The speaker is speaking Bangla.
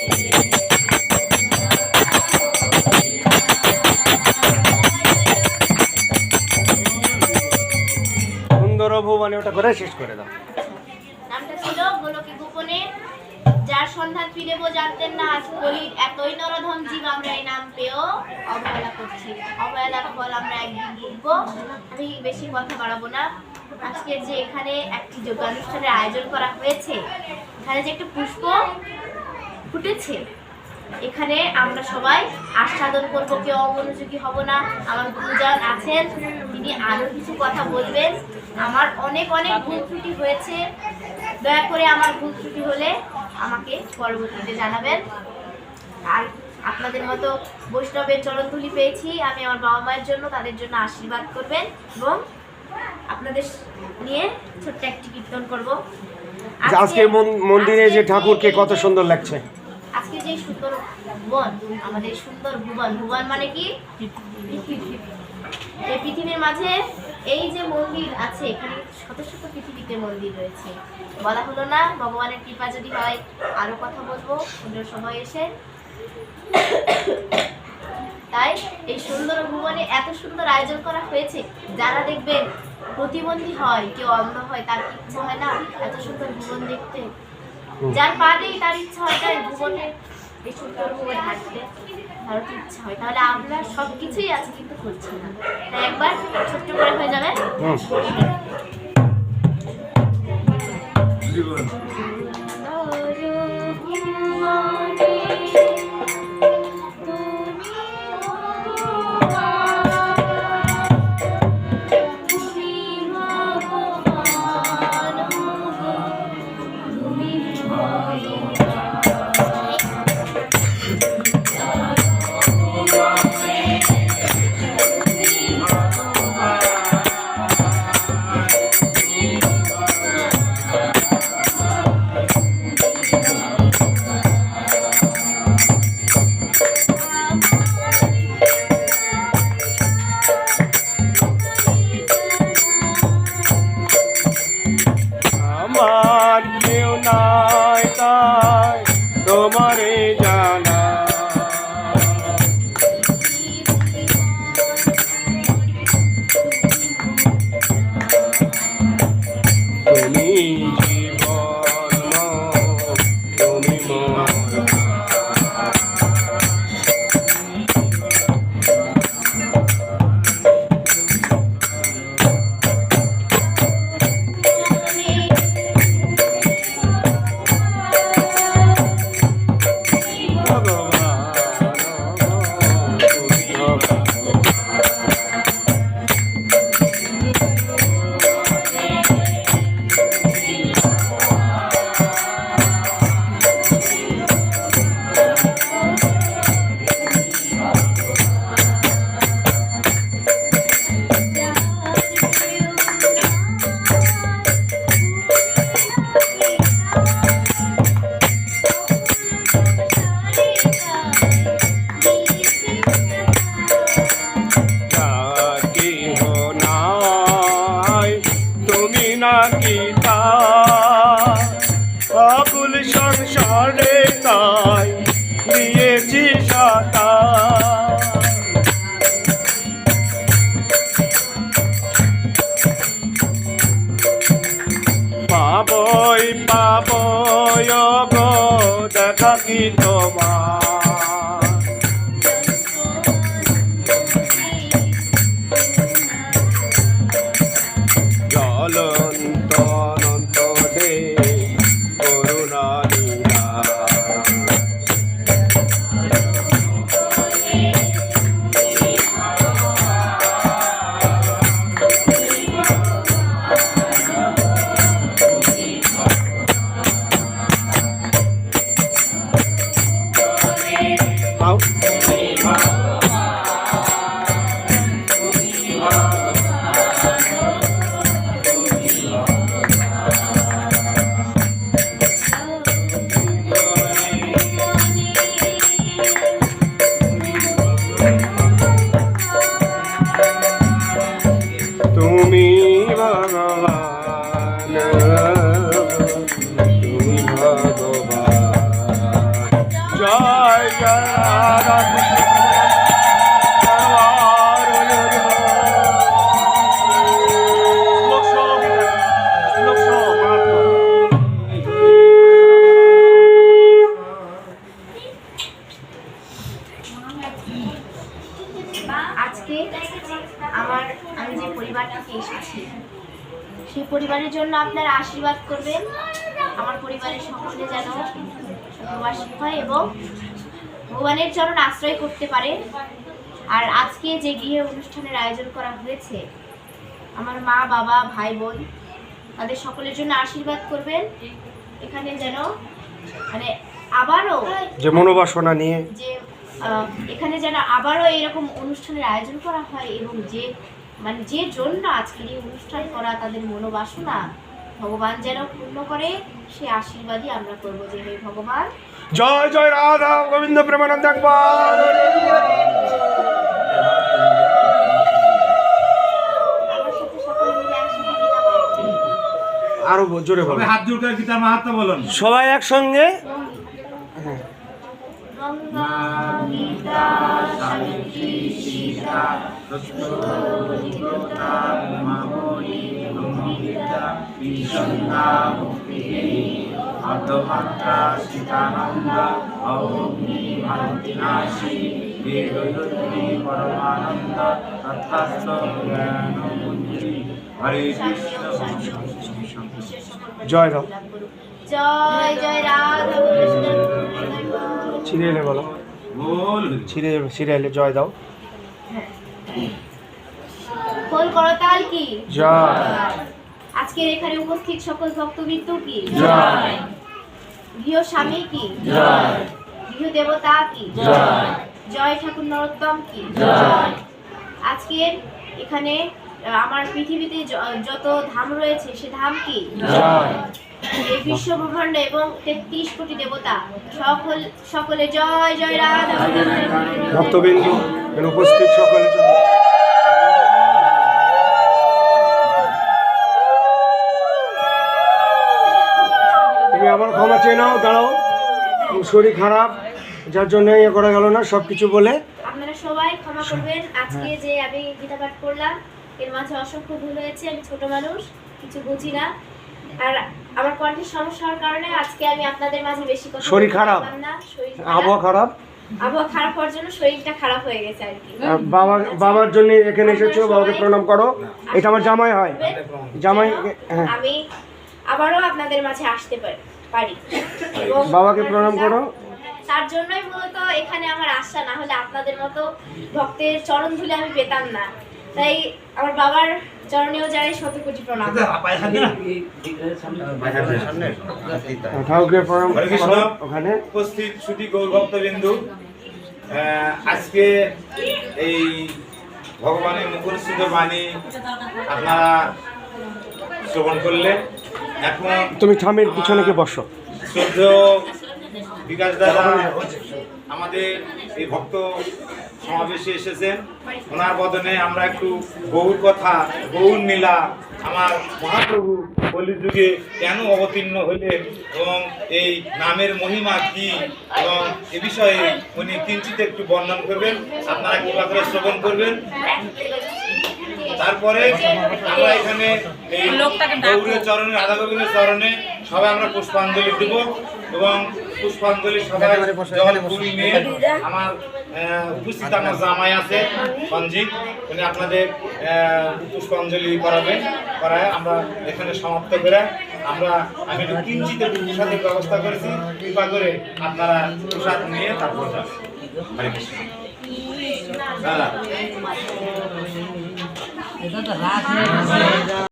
সুন্দর ভুবনে নামটা ছিল গোলকে গোপনে, যার সন্ধান ফিরেবো জানতেন না আজ এতই নরধম জীব আমরা এই নাম পেয়েও অবহেলা করছি। অবহেলার ফল আমরা একদিন ভুগবো। আমি বেশি কথা বাড়াবো না। আজকে যে এখানে একটি যোগানুষ্ঠানের আয়োজন করা হয়েছে, এখানে যে একটা পুষ্প ফুটেছে। এখানে আমরা সবাই আস্বাদন করব, কেউ অমনোযোগী হব না। আমার গুরুজন আছেন, তিনি আরও কিছু কথা বলবেন। আমার অনেক অনেক ভুল ত্রুটি হয়েছে। দয়া করে আমার ভুল ত্রুটি হলে আমাকে পরবর্তীতে জানাবেন। আর আপনাদের মতো বৈষ্ণবের চরণধুলি পেয়েছি। আমি আমার বাবা মায়ের জন্য তাদের জন্য আশীর্বাদ করবেন এবং আপনাদের নিয়ে ছোট্ট একটি কীর্তন করব। আজকে মন্দিরে যে ঠাকুরকে কত সুন্দর লাগছে। আজকে যে সুন্দর ভুবন, আমাদের সুন্দর ভুবন ভুবন মানে কি? এই পৃথিবীর মাঝে এই যে মন্দির আছে, এখানে শত শত পৃথিবীতে মন্দির রয়েছে। বলা হলো না, ভগবানের কৃপা যদি হয়, আরও কথা বলব, সুন্দর সময় এসে। তাই এই সুন্দর ভুবনে এত সুন্দর আয়োজন করা হয়েছে, যারা দেখবেন প্রতিবন্ধী হয়, কেউ অন্ধ হয়, তার কি হয় না, এত সুন্দর ভুবন দেখতে। যার পা নেই তার ইচ্ছা হয় তাই ভুবনে এই সুন্দর ভুবনে হাঁটতে ভারতের ইচ্ছা হয়? তাহলে আমরা সব কিছুই আছে কিন্তু করছি না। তাই একবার ছোট্ট করে হয়ে যাবে। কি তোমার। জ্বলন্ত আজকে আমার আমি যে পরিবার থেকে এসেছি সেই পরিবারের জন্য আপনারা আশীর্বাদ করবেন। আমার পরিবারের সকলে যেন প্রবাসী হয় এবং ভগবানের চরণ আশ্রয় করতে পারে। আর আজকে যে গৃহে অনুষ্ঠানের আয়োজন করা হয়েছে আমার মা বাবা ভাই বোন তাদের সকলের জন্য আশীর্বাদ করবেন। এখানে যেন মানে আবারও যে মনোবাসনা নিয়ে যে এখানে যেন আবারও এরকম অনুষ্ঠানের আয়োজন করা হয় এবং যে মানে যে জন্য আজকের এই অনুষ্ঠান করা তাদের মনোবাসনা ভগবান যেন পূর্ণ করে সে আশীর্বাদই আমরা করব। যে হে ভগবান। জয় জয় রাধা গোবিন্দ প্রেমানন্দ একবার। গীতা। আরও জোরে বলো। হাত জোর করে গীতার মাহাত্ম বলুন। সবাই একসঙ্গে গীতা শান্তি সীতা অর্ধমাত্রা সীতানন্দ অগ্নি ভারতীনাশী দীর্ঘযুদ্ধি পরমানন্দ তথাস্থ জ্ঞানমন্ত্রী হরে কৃষ্ণ জয় দাও জয় জয় রাধা সিরিয়ালে বলো। বল সিরিয়াল সিরিয়ালে জয় দাও। কি? জয়। আজকের এখানে উপস্থিত সকল ভক্তবৃন্দ কি? জয়। গৃহ স্বামী কি? জয়। গৃহ দেবতা কি? জয়। জয় ঠাকুর নরোত্তম কি? জয়। আজকের এখানে আমার পৃথিবীতে যত ধাম রয়েছে সে ধাম কি? জয়। এই বিশ্ব ব্রহ্মাণ্ড এবং তেত্রিশ কোটি দেবতা। সকল সকলে জয় জয় রাধা ভক্তবিন্দু এখানে উপস্থিত সকলের তুমি আমার ক্ষমা চেয়ে নাও দাঁড়াও। শরীর খারাপ যার জন্য ইয়ে করা গেল না সব কিছু বলে। আপনারা সবাই ক্ষমা করবেন। আজকে যে আমি গীতা পাঠ করলাম এর মাঝে অসংখ্য ভুল হয়েছে আমি ছোট মানুষ কিছু বুঝি না। আর আমার কণ্ঠের সমস্যা হওয়ার কারণে আজকে আমি আপনাদের মাঝে বেশি কথা শরীর খারাপ? আবহাওয়া খারাপ। আবহাওয়া খারাপ হওয়ার জন্য শরীরটা খারাপ হয়ে গেছে আর কি। বাবা বাবার জন্য এখানে এসেছ বাবাকে প্রণাম করো। এটা আমার জামাই হয়। জামাই হ্যাঁ। আমি আবারও আপনাদের মাঝে আসতে পারি বাবাকে প্রণাম করো। তার জন্যই মূলত এখানে আমার আশা না হলে আপনাদের মতো ভক্তের চরণ ধুলে আমি পেতাম না। তাই আমার বাবার চরণেও যাই শত কোটি প্রণাম। ওখানে। উপস্থিত সুধী গৌরভক্তবিন্দু আজকে এই ভগবানের মুখনিসৃত বাণী আপনারা শ্রবণ করলেন। এখন তুমি থামের পিছনে কি বসো। শ্রদ্ধ বিকাশ দাদা আমাদের এই ভক্ত সমাবেশে এসেছেন। ওনার বদনে আমরা একটু গৌর কথা গৌর নীলা আমার মহাপ্রভু কলিযুগে কেন অবতীর্ণ হইলেন এবং এই নামের মহিমা কি এবং এ বিষয়ে উনি কিঞ্চিত একটু বর্ণন করবেন। আপনারা কৃপা করে শ্রবণ করবেন। তারপরে আমরা এখানে এই গৌরের চরণে রাধা গোবিন্দের চরণে সবাই আমরা পুষ্পাঞ্জলি দেব এবং পুষ্পাঞ্জলি নিয়ে আমার উপস্থিত আমার জামাই আছে সঞ্জিত উনি আপনাদের পুষ্পাঞ্জলি করাবেন করায় আমরা এখানে সমাপ্ত করে আমরা আমি একটু কিঞ্চিত প্রসাদের ব্যবস্থা করেছি কৃপা করে আপনারা প্রসাদ নিয়ে তারপর যাবেন দাদা।